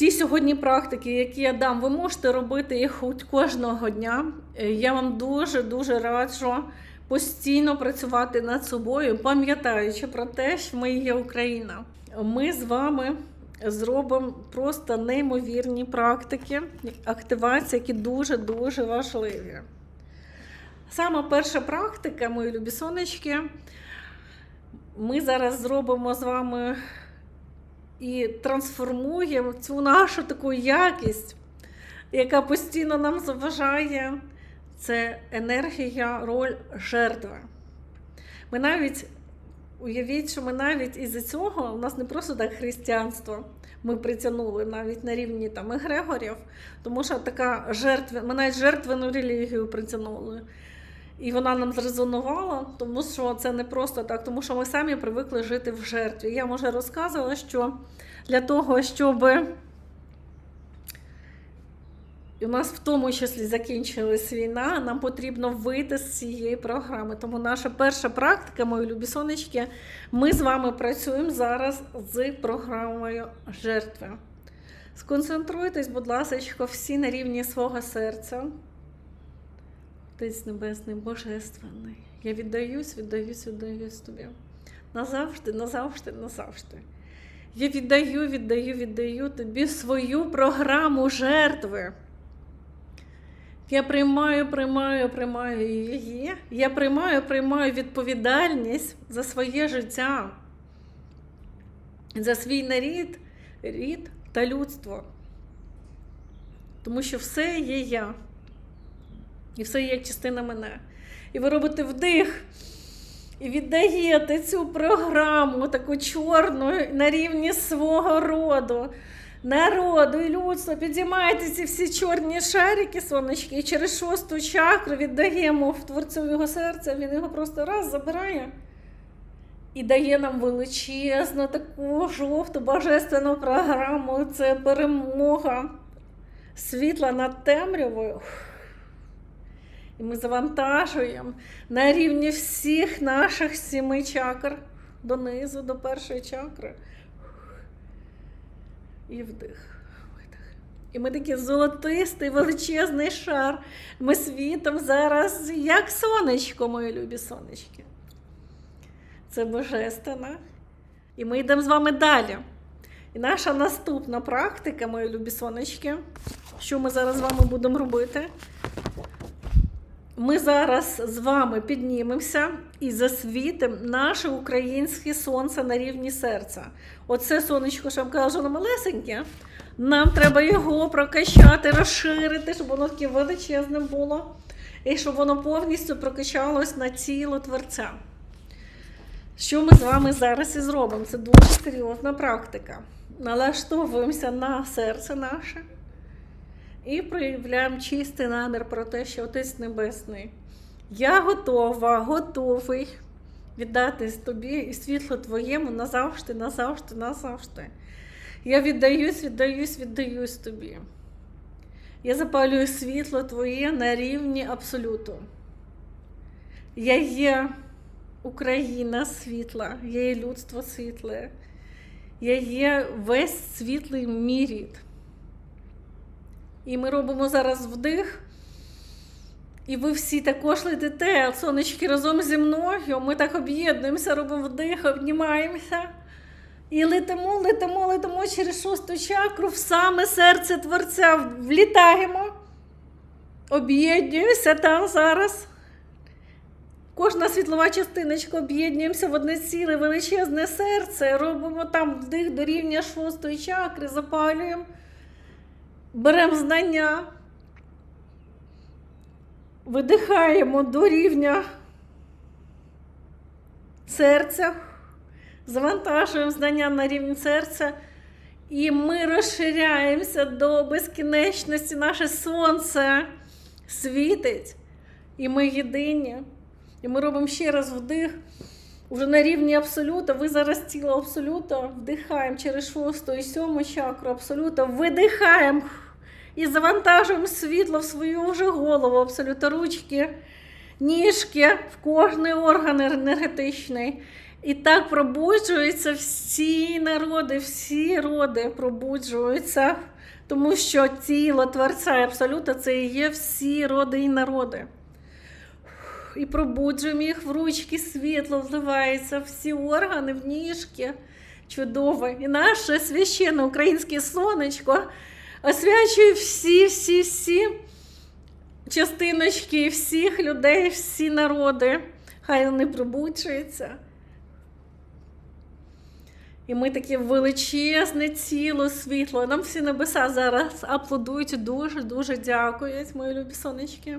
Ті сьогодні практики, які я дам, ви можете робити їх хоч кожного дня. Е, Я вам дуже дуже раджу постійно працювати над собою, пам'ятаючи про те, що ми є Україна. Ми з вами зробимо просто неймовірні практики, активації, які дуже дуже важливі. Саме перша практика, мої любі сонечки, ми зараз зробимо з вами і трансформуємо цю нашу таку якість, яка постійно нам заважає. Це енергія, роль жертви. Ми навіть уявіть, що ми навіть із-за цього у нас не просто так християнство. Ми притягнули навіть на рівні там егрегорів, тому що така жертва, ми навіть жертвену релігію притягнули. І вона нам зрезонувала, тому що це не просто так, тому що ми самі привикли жити в жертві. Я вже розказувала, що для того, щоб у нас в тому числі закінчилась війна, нам потрібно вийти з цієї програми. Тому наша перша практика, мої любі сонечки, ми з вами працюємо зараз з програмою жертви. Сконцентруйтесь, будь ласка, всі на рівні свого серця. Отець Небесний, Божественний. Я віддаюсь, віддаюсь, віддаюсь тобі. Назавжди, назавжди, назавжди. Я віддаю, віддаю, віддаю тобі свою програму жертви. Я приймаю, приймаю, приймаю її. Я приймаю, приймаю відповідальність за своє життя, за свій нарід, рід та людство. Тому що все є я. І все є частина мене. І ви робите вдих і віддаєте цю програму, таку чорну, на рівні свого роду, народу і людства. Підіймаєте ці всі чорні шарики, сонечки, і через шосту чакру віддаємо в творцю його серця, він його просто раз забирає. І дає нам величезну таку жовту божественну програму. Це перемога світла над темрявою. І ми завантажуємо на рівні всіх наших сіми чакр донизу, до першої чакри. І вдих. І ми такий золотистий, величезний шар. Ми світом зараз, як сонечко, мої любі сонечки. Це божественно. І ми йдемо з вами далі. І наша наступна практика, мої любі сонечки, що ми зараз з вами будемо робити. Ми зараз з вами піднімемося і засвітимо наше українське сонце на рівні серця. Оце сонечко, що я вам що воно малесеньке. Нам треба його прокачати, розширити, щоб воно таке величезне було. І щоб воно повністю прокачалось на тіло творця. Що ми з вами зараз і зробимо? Це дуже серйозна практика. Налаштовуємося на серце наше. І проявляємо чистий намір про те, що Отець Небесний. Я готова, готовий віддатись тобі і світло твоєму назавжди, назавжди, назавжди. Я віддаюсь, віддаюсь, віддаюсь тобі. Я запалюю світло Твоє на рівні абсолюту. Я є Україна світла, я є людство світле, я є весь світлий мій рід. І ми робимо зараз вдих. І ви всі також летите, сонечки разом зі мною. Ми так об'єднуємося, робимо вдих, обнімаємося. І летимо, летимо, летимо через шосту чакру в саме серце Творця. Влітаємо. Об'єднуємося там зараз. Кожна світлова частиночка об'єднуємося в одне ціле величезне серце. Робимо там вдих до рівня шостої чакри, запалюємо. Беремо знання, видихаємо до рівня серця, завантажуємо знання на рівень серця, і ми розширяємося до безкінечності. Наше сонце світить, і ми єдині. І ми робимо ще раз вдих. Уже на рівні абсолюта, ви зараз тіло абсолюта, вдихаємо через шосту і сьому чакру абсолюта, видихаємо і завантажуємо світло в свою вже голову, абсолюта ручки, ніжки, в кожний орган енергетичний. І так пробуджуються всі народи, всі роди пробуджуються, тому що тіло Творця і Абсолюта це і є всі роди і народи. І пробуджуємо їх в ручки, світло вливається, всі органи, в ніжки. Чудово. І наше священне українське сонечко освячує всі, всі, всі частиночки всіх людей, всі народи. Хай вони пробуджуються. І ми таке величезне тіло, світло. Нам всі небеса зараз аплодують дуже-дуже дякують, мої любі сонечки.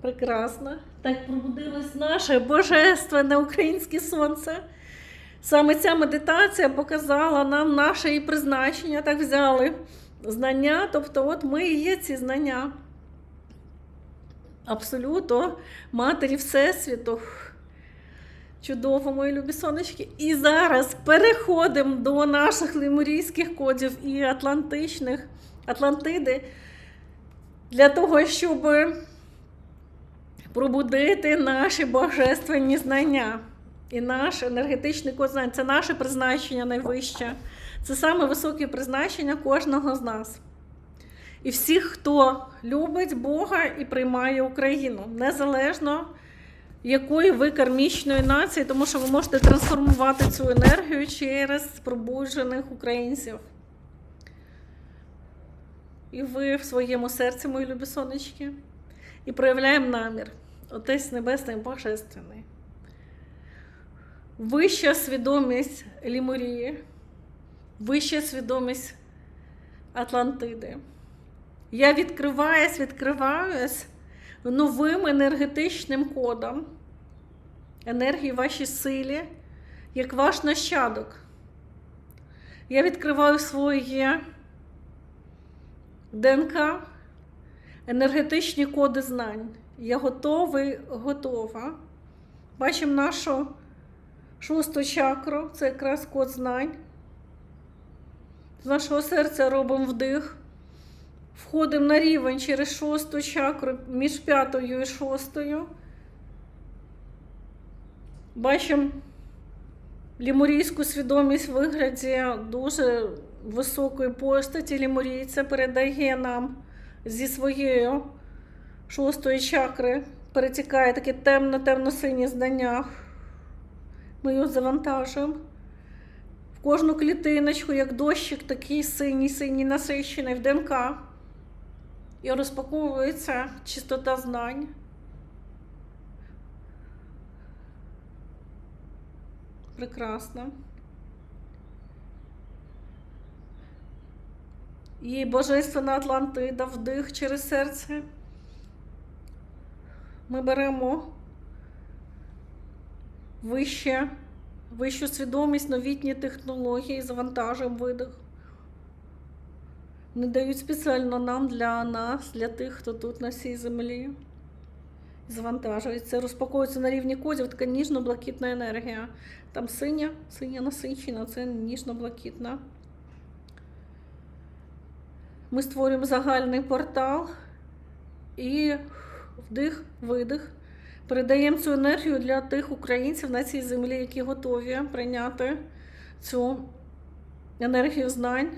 Прекрасно. Так пробудилось наше божественне українське сонце. Саме ця медитація показала нам наше і призначення, так взяли знання. Тобто, от ми і є ці знання. Абсолютно, матері Всесвіту. Чудово, мої любі сонечки. І зараз переходимо до наших лемурійських кодів і атлантичних Атлантиди для того, щоб пробудити наші божественні знання. І наш енергетичний код це наше призначення найвище. Це саме високе призначення кожного з нас. І всіх, хто любить Бога і приймає Україну, незалежно якої ви кармічної нації, тому що ви можете трансформувати цю енергію через пробуджених українців. І ви в своєму серці, мої любі сонечки, і проявляємо намір. Отець Небесний Божественний. Вища свідомість Лімурії, вища свідомість Атлантиди. Я відкриваюсь, відкриваюсь новим енергетичним кодом енергії вашій силі, як ваш нащадок. Я відкриваю своє ДНК, енергетичні коди знань. Я готовий, готова. Бачимо нашу шосту чакру, це якраз код знань. З нашого серця робимо вдих. Входимо на рівень через шосту чакру між п'ятою і шостою. Бачимо лімурійську свідомість в вигляді дуже високої постаті. Лімурійця передає нам зі своєю шостої чакри, перетікає таке темно-темно-сині знання. Ми його завантажуємо. В кожну клітиночку, як дощик, такий синій, синій насичений в ДНК. І розпаковується чистота знань. Прекрасно. І Божественна Атлантида, вдих через серце. Ми беремо вище, вищу свідомість, новітні технології, завантажуємо видих. Не дають спеціально нам для нас, для тих, хто тут на цій землі. Завантажується, розпаковується на рівні кодів така ніжно-блакитна енергія. Там синя, синя насичена, це ніжно-блакитна. Ми створюємо загальний портал і вдих, видих. Передаємо цю енергію для тих українців на цій землі, які готові прийняти цю енергію знань,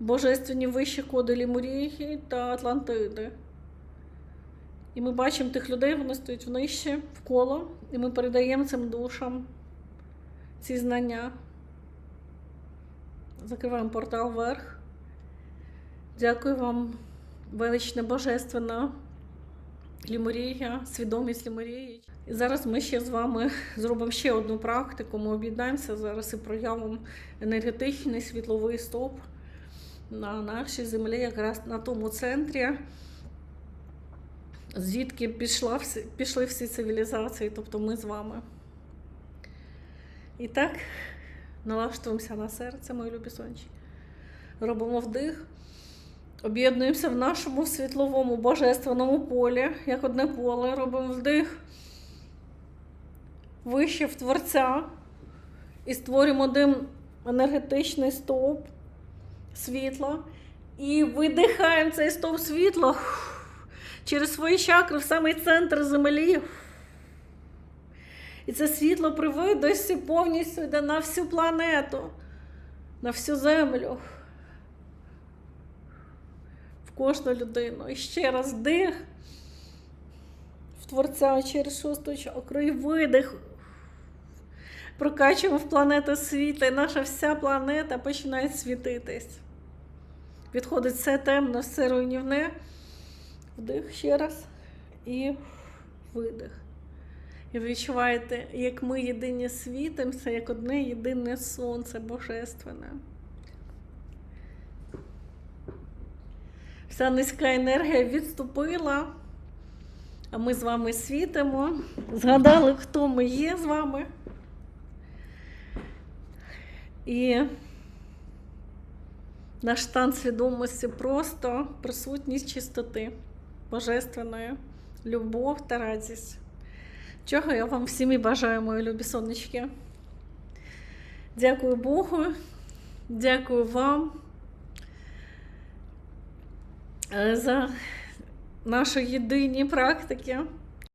божественні вищі коди Лімурії та Атлантиди. І ми бачимо тих людей, вони стоять внижче, в коло, і ми передаємо цим душам ці знання. Закриваємо портал вверх. Дякую вам, величне божественна лімурія, свідомість лімурії. І зараз ми ще з вами зробимо ще одну практику. Ми об'єднаємося зараз і проявимо енергетичний світловий стоп на нашій землі, якраз на тому центрі звідки пішла, пішли всі цивілізації, тобто ми з вами. І так, налаштуємося на серце, мої любі сонечки. Робимо вдих, об'єднуємося в нашому світловому божественному полі, як одне поле, робимо вдих вище в Творця і створюємо один енергетичний стовп світла. І видихаємо цей стовп світла через свої чакри в самий центр землі. І це світло привидості повністю йде на всю планету, на всю землю, кожну людину. І ще раз дих в Творця через шосту чакру видих. Прокачуємо в планету світла, і наша вся планета починає світитись. Відходить все темно, все руйнівне. Вдих ще раз і видих. І відчуваєте, як ми єдині світимося, як одне єдине сонце божественне. Вся низька енергія відступила, а ми з вами світимо. Згадали, хто ми є з вами. І наш стан свідомості просто присутність чистоти, божественної, любов та радість. Чого я вам всім і бажаю, мої любі сонечки. Дякую Богу, дякую вам за наші єдині практики.